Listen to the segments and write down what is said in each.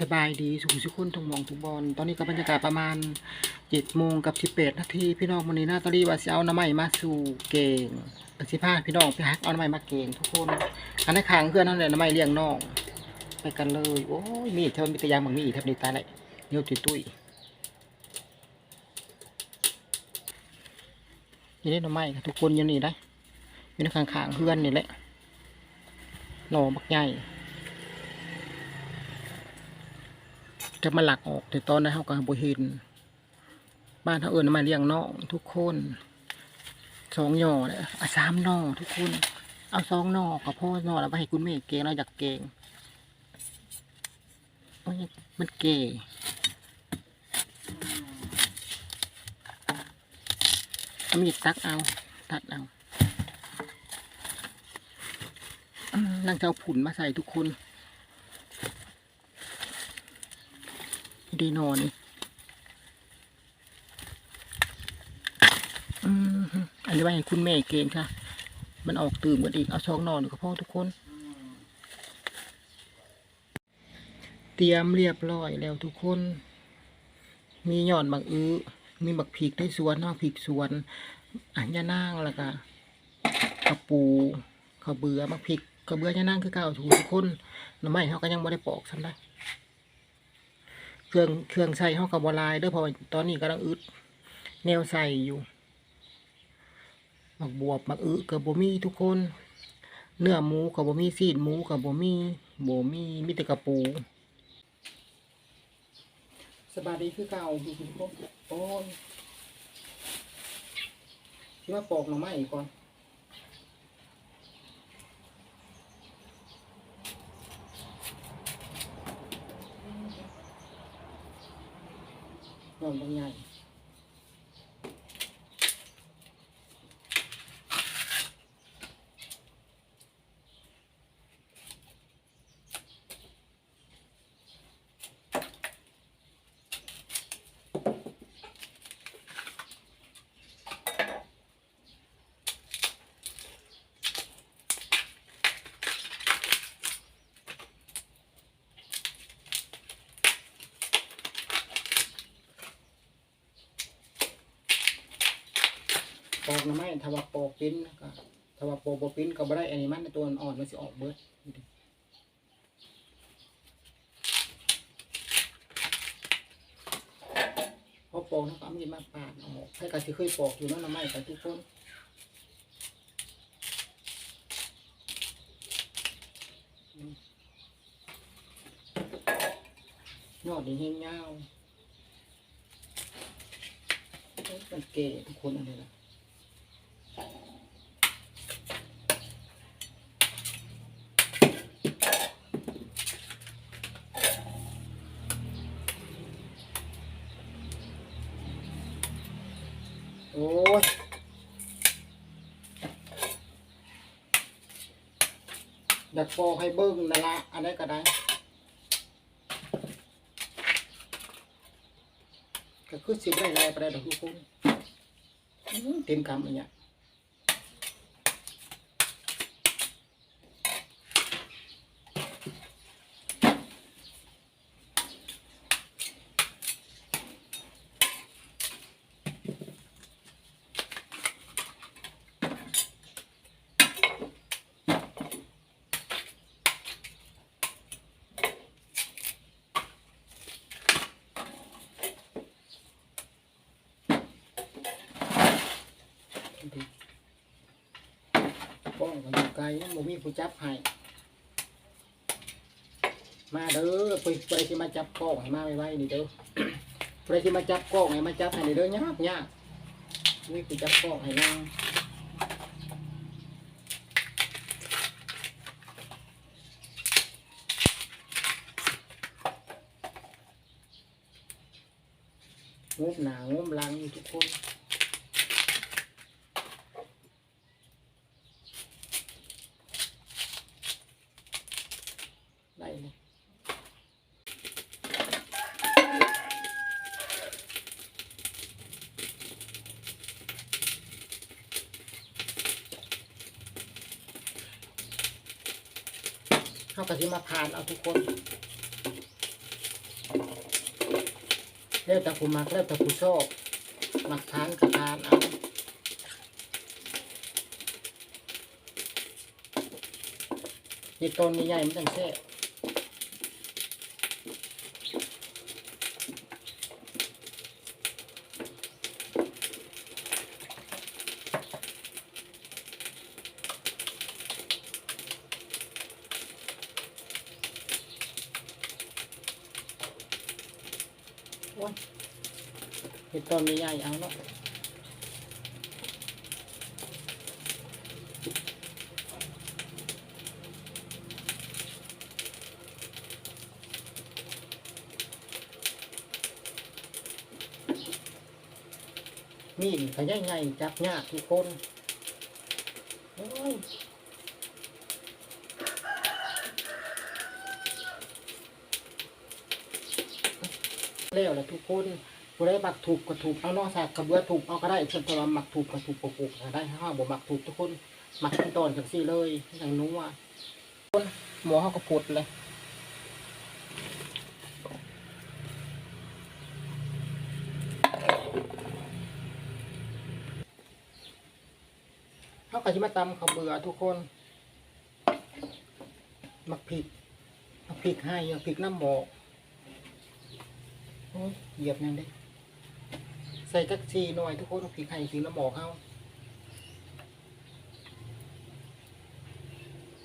สบายดีสุขสุขคนทุกมองทุกบอลตอนนี้ก็บรรยากาศประมาณเจ็ดโมงกับสิบแปดนาทีพี่น้องวันนี้หน้าตอรี่ว่าสิเอาน้ำใหม่มาสู่เก่งสิพาพี่น้องไปฮักเอาน้ำใหม่มาเก่งทุกคนอันนี้ขางเพื่อนนั่นแหละน้ำใหม่เลี้ยงน้องไปกันเลยโอ้ยมีเท่ามีตะยางบางมีดทับนี้ตายเลยเนียวตุ้ยตุ้ยนี่ได้น้ำใหม่ทุกคนยู่นี่ได้อยู่ในขางขางเพื่อนนี่แหละหน่อบักใหญ่ จะมาหลักออกแต่ตอนนั้นเขาก็บ่เห็น บ้านเขาเอิญมาเลี้ยงน้องทุกคนสองหน่อเลยอะสามหน่อทุกคน เอาสองหน่อกับพ่อหน่อแล้วไปให้คุณแม่เกงเราอยากเกงโอ้ยมันเก๋เอามีดตักเอา ตัดเอาอืมนางจะเอาผุนมาใส่ทุกคน ด้นอนอันนี้ว่าให้คุณแม่เกณฑ์ค่ะ มันออกตื่นกันอีก เอาช่องนอนกับพ่อทุกคน เตรียมเรียบร้อยแล้วทุกคน มีหย่อนบักอื้อ มีบักผีกได้สวนนอกผีกสวน อันยานางแล้วก็กระปูข้าวเบือบักผีกกระเบือยานางคือเก่าถูกทุกคนน่อไม้เขาก็ยังไม่ได้ปอกซ้ำได้ เครื่องเครื่องใส่ห้องกับบลายเด้อเพอตอนนี้กำลังอึดแนวใส่อยู่หมักบวบหมักอึกับบมีทุกคน เนื้อหมูกับบมีซีดหมูกับบมีบมีมีแต่กระปูสบายดีคือเก่าดูคุณพ่อโอ้ยคิดว่าปอกหน่อไม้ก่อน นอนบางใหญ่ อกหน่อไม้ถ้าว่าปอกปิ้นก็ถ้าว่าปอกบ่ปิ้นก็บ่ได้อันนี้มันตัวอ่อนมันสิออกเบิดพอปอกแล้วก็เอามีมาปาดออกใครก็สิเคยปอกอยู่นั่นหน่อไม้กันทุกคนยอดนี่เงยาวเอ้ยมันเก๋ทุกคนอะไรล่ะโอ้ย อยากปอกให้เบิ้งนั่นละอันนี้ก็ได้ ก็คือสิบได้ไรไปได้ดอกทุกคนเต็มคำอันเนี้ยป้อง กันอยู่ไกลนะบ่มีผู้จับให้มาเด้อไปไปที่มาจับกล้องให้มาไว้ๆนี่เด้อไปที่มาจับกล้องให้มาจับให้นี่เด้อยากยากมีผู้จับกล้องให้นางงบหนางบลังทุกคน ก็สิมาผ่านเอาทุกคนเล้วแต่คุมักแล้วแต่คุชอบมักทานกับทานเอาเห็ดตอนใหญ่ๆมันจังเส่ เห็ดต้นใหญ่เอาเนาะมีดก็ใหญ่ๆจับยากทุกคนโอ้ยแล้วละทุกคน ผู้ใดมักถูกก็ถูกเอานอกสากกระเบือถูกเอาก็ได้เช่นแต่ว่ามักถูกก็ถูกปลูกได้ห้าบ่มักถูกทุกคนมักขั้นตอนจังซี่เลยอย่างนู้ว่าคนหมอเขาก็พูดเลยเขาก็จะมาตำข้าวเบื่อทุกคนมักพริกมักพริกให้มักพริกน้ำหมอกโอ้ยเหยียบนั่นเด้ ใส่จักซีหน่อยทุกคนเอาพริกให้พริกน้ำหมอกเขา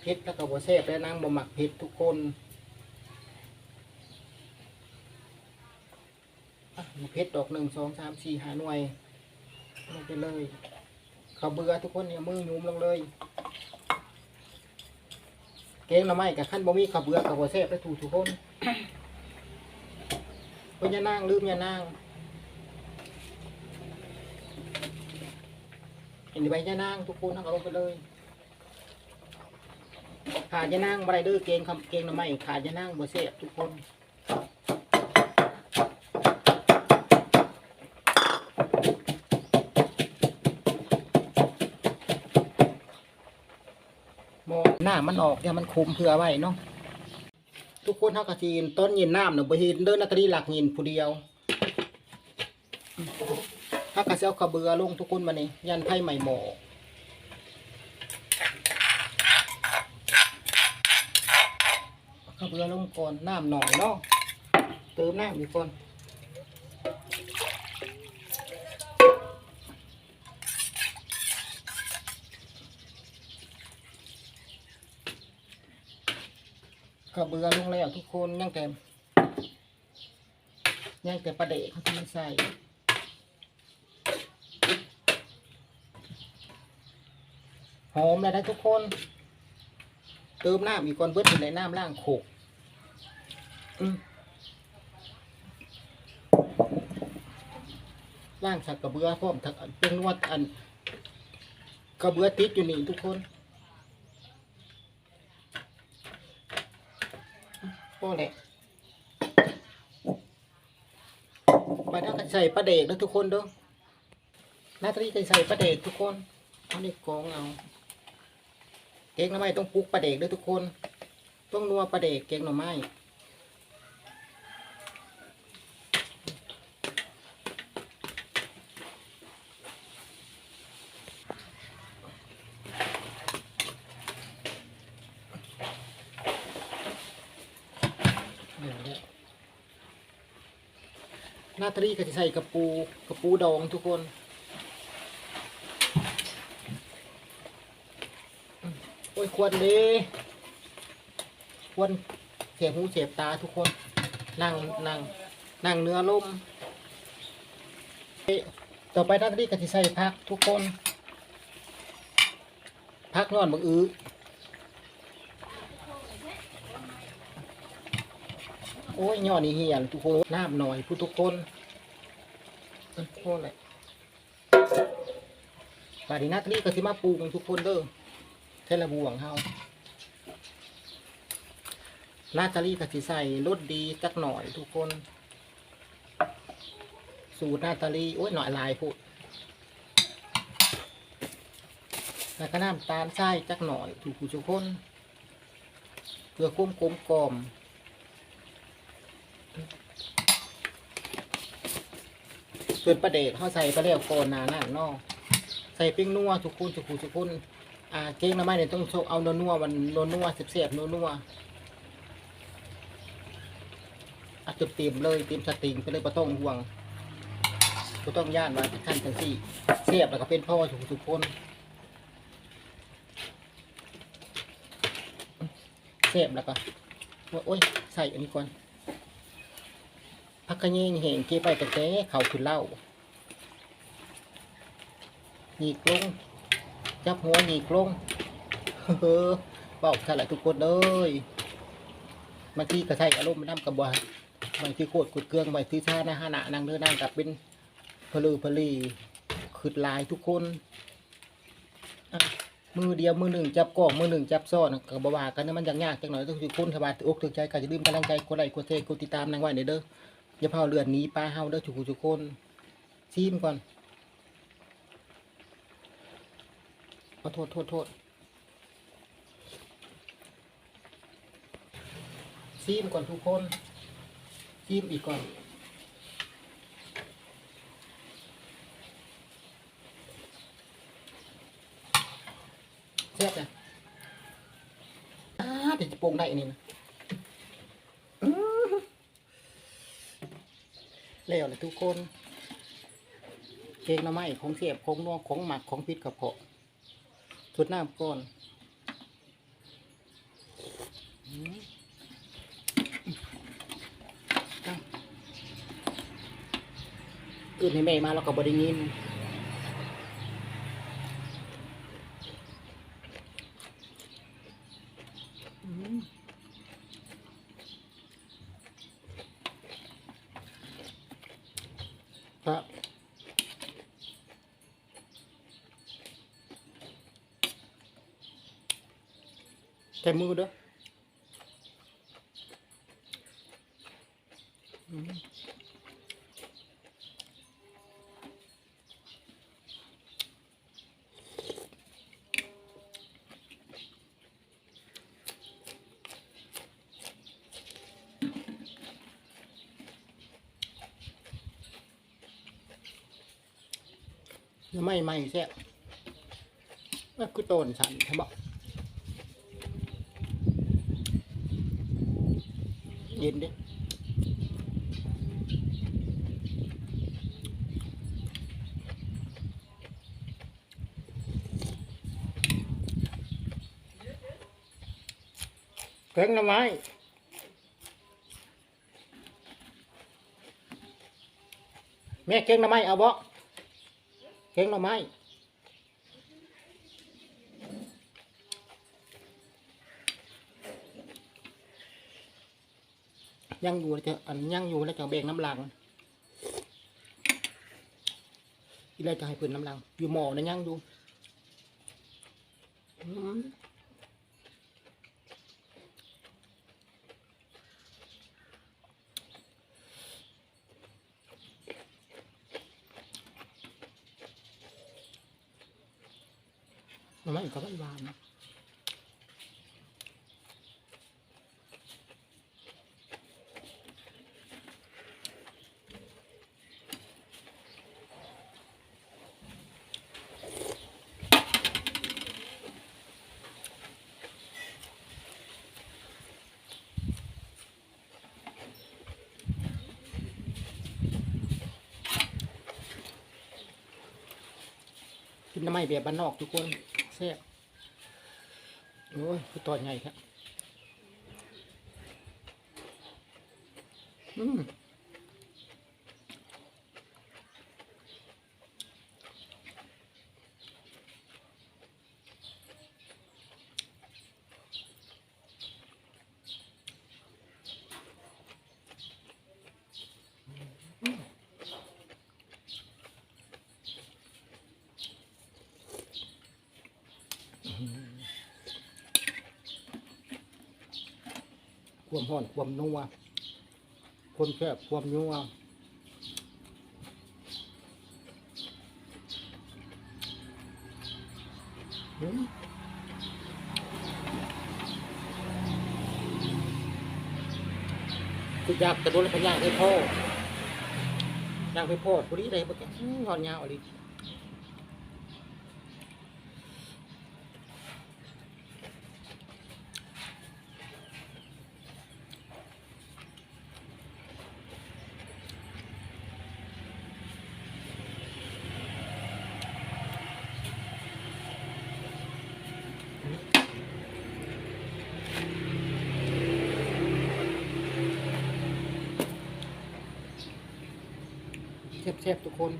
เผ็ดแล้วก็บ่แซ่บแล้วนางบ่หมักเผ็ดทุกคนเผ็ดดอกหนึ่งสองสามสี่ห้าหน่วยลงไปเลยเขาเบื่อทุกคนเนี่ยมือยุ้มลงเลยเก่งหน่อไม้กับขั้นบ่มีเขาเบื่อกับบ่แซ่บได้ถูทุกคนเพิ่นอย่านั่งลืมย่านั่ง เห็นใบอย่านั่งทุกคนทั้งเอาลงไปเลยขาดอย่านั่งบได้เด้อเก่งคำเก่งหน่อไม้ขาดอย่านั่งบ่แซ่บทุกคนมองหน้ามันออกเนี่ยมันคุมเพื่อไว้เนาะทุกคนเท่ากับทีนต้นยินน้ำเนาะบ่เห็นเดินนักรีหลักยินผู้เดียว ถ้ากระเซาขะเบือลงทุกคนมานี่ยันไพ่ใหม่หมอขะเบือลงก่อนน้ำหน่อยเนาะเติมน้ำอีกก่อนขะเบือลงแล้วทุกคนยังแต่ยังแต่ประเดะเขาที่มันใส่ หอมเลยนะทุกคน เติมน้ำอีกก่อนเบิดอยู่ในน้ำล่างโขกล่างสักกระเบือพร้อมถักเป็นนวดอันกระเบือติดอยู่นี่ทุกคนพอแหละไปถ้าใส่ปลาเด็กนะทุกคนเด้อหน้าทีใส่ปลาเด็กทุกคน เอานี่กองเอา เก่งหน่อไม้ต้องปลุกปลาเด็กด้วยทุกคน ต้องนัวปลาเด็กเก่งหน่อไม้เดี๋ยหน้าตรีก็จะใส่กระปูกระปูดองทุกคน โอ้ ยควรดีควรเสียบหูเสียบตาทุกคน นั่งนั่งนั่งเนื้อลมต่อไปท่านที่กติใส่พักทุกคน พักนอนบังอื้อโอ้ยย่อนี่เหี่ยนทุกคนน้ำหน่อยผู้ทุกคนเอ้ยโคตรเลยบาดีนัดนี้ก็สิมาปรุงทุกคนเด้อ เทละบวงเฮานาตาลีกับสิใส่รสดีจักหน่อยทุกคน สูตรนาตาลีโอ้ยหน่อยลายพูดแล้วก็น้ำตาลทรายจักหน่อยถูกทุกคนเพื่อคุ้มกลมกล่อมส่วนปลาเดกเขาใส่ปลาเดียวโคนนาหน้าเนอกใส่ปิ้งนัวทุกคนทุกคนทุกคน อ่าเก้งหน้ำไม้เนี่ยต้องโชว์เอานัวนัวๆมันนัวนัวๆเสียบๆนัวนัวๆอะจุดเต็มเลยเต็มสตริงไปเลยปลาต้องห่วงปลาต้องย่านว่าขั้นจังสี่เสียบแล้วก็เป็นพ่อทุกคนทุกคนเสียบแล้วก็โอ้ยใส่อันนี้ก่อนพักกระเยงเหงเก็บไปแต่แต่เขาคือเล้าหีกลง จับหัวหยีกลงเฮ้อบอกใช่แหละทุกคนเลยบางทีก็ใช้อารมณ์มันน้ำกระบวบางทีโคตรกุดเกลืองบางทีชาหน้าหนานางเดินนางกับเป็นพลือพลีขืดลายทุกคนมือเดียวมือหนึ่งจับกล้องมือหนึ่งจับซ่อนกับบว่ากันนะมันยังยากจังหน่อยต้องทุกคนสบายอกถึกใจก็จะดื่มกำลังใจกดไลค์กดแชร์กดติดตามนางไว้เด้ออย่าเผาเลือดนี้ปลาเฮาเด้อทุกทุกคนซีมก่อน ขอโทษโทษโทษซีมก่อนทุกคนซีมอีกก่อนแซ่บนะอ้าเดี๋ยวจะปรุงได้อันนี่นะแล้วเลยทุกคนเค้กหน้ำไม้ของเสียบของนัวของหมักของพิษกระเพาะ ชุดน้ำก่อนอื่นให้แม่มาแล้วก็บริยินอืม ครับ ใช้มือเด้อยังไม่ไม่แซ่บนั่นคือโตนสันใช่บอก เย็นดิแกงหน่อไม้แม่แกงหน่อไม้เอาบ่แกงหน่อไม้ ยังอยู่แล้วจะอันยังอยู่แล้วจะแบ่งน้ำลังอีแล้วจะให้เพิ่นน้ำลัง อยู่หม้อนะยังอยู่อืมหน่อไม้ก็หวาน น้ำไม้แบบบ้านนอกทุกคนแซ่บโอ้ยคือตอดใหญ่ครับอืม ความห่อน ความนัวความแซ่บความนัวอืมคืออยากจะโดนพยางให้พ่ออยากไปโพดผู้นี้ได้บ่แกนอนยาวเลย แซ่บๆทุกคน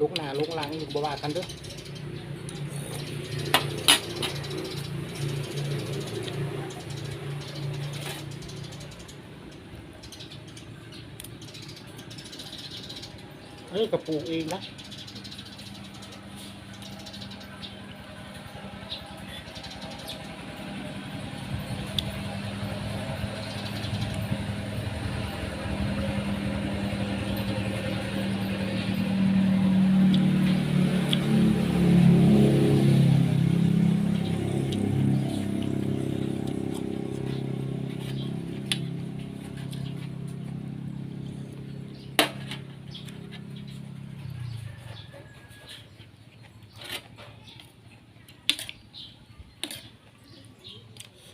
ลุกหน้าลุกหลังอยู่บ่ว่ากันเด้ออันนี้กระปลูกเองนะ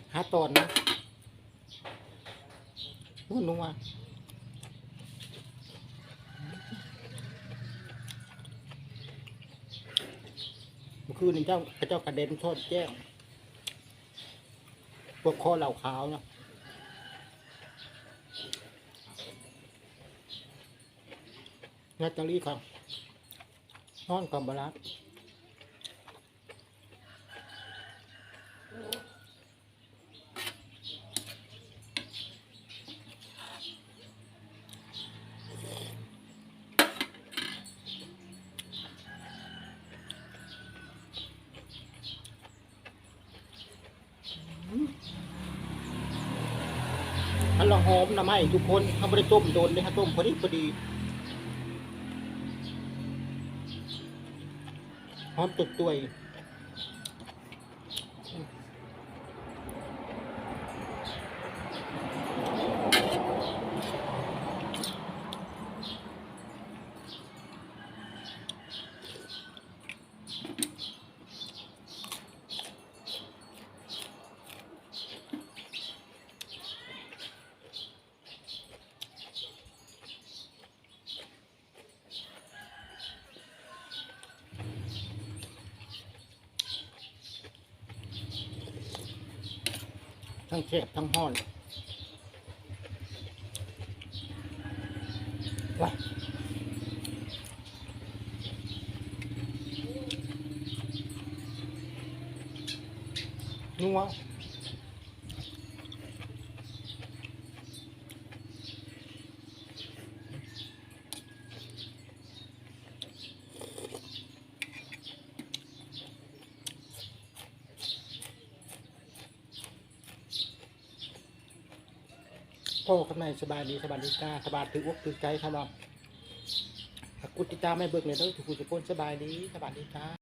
หาตอนนะนัวนัวเมื่อคืนนี้เจ้าพระเจ้ากระเด็นทอดแจ้งพวกคอเหล่าขาวนะนาตาลีครับนอนกับบารัก อันละ หอมนะไม่ทุกคนเขาไม่ได้ต้มโดนเลยฮะต้มพอดีพอดีหอมตุดตัวย ทั้งแคบทั้งห้อนว้านัว พ่อข้างในสบายดีสบายดีกาสบายถืออกถือใจครับว่ากุติตาไม่เบิกเลยเด้อทุกคนทุกคนสบายดีสบายดีจ้า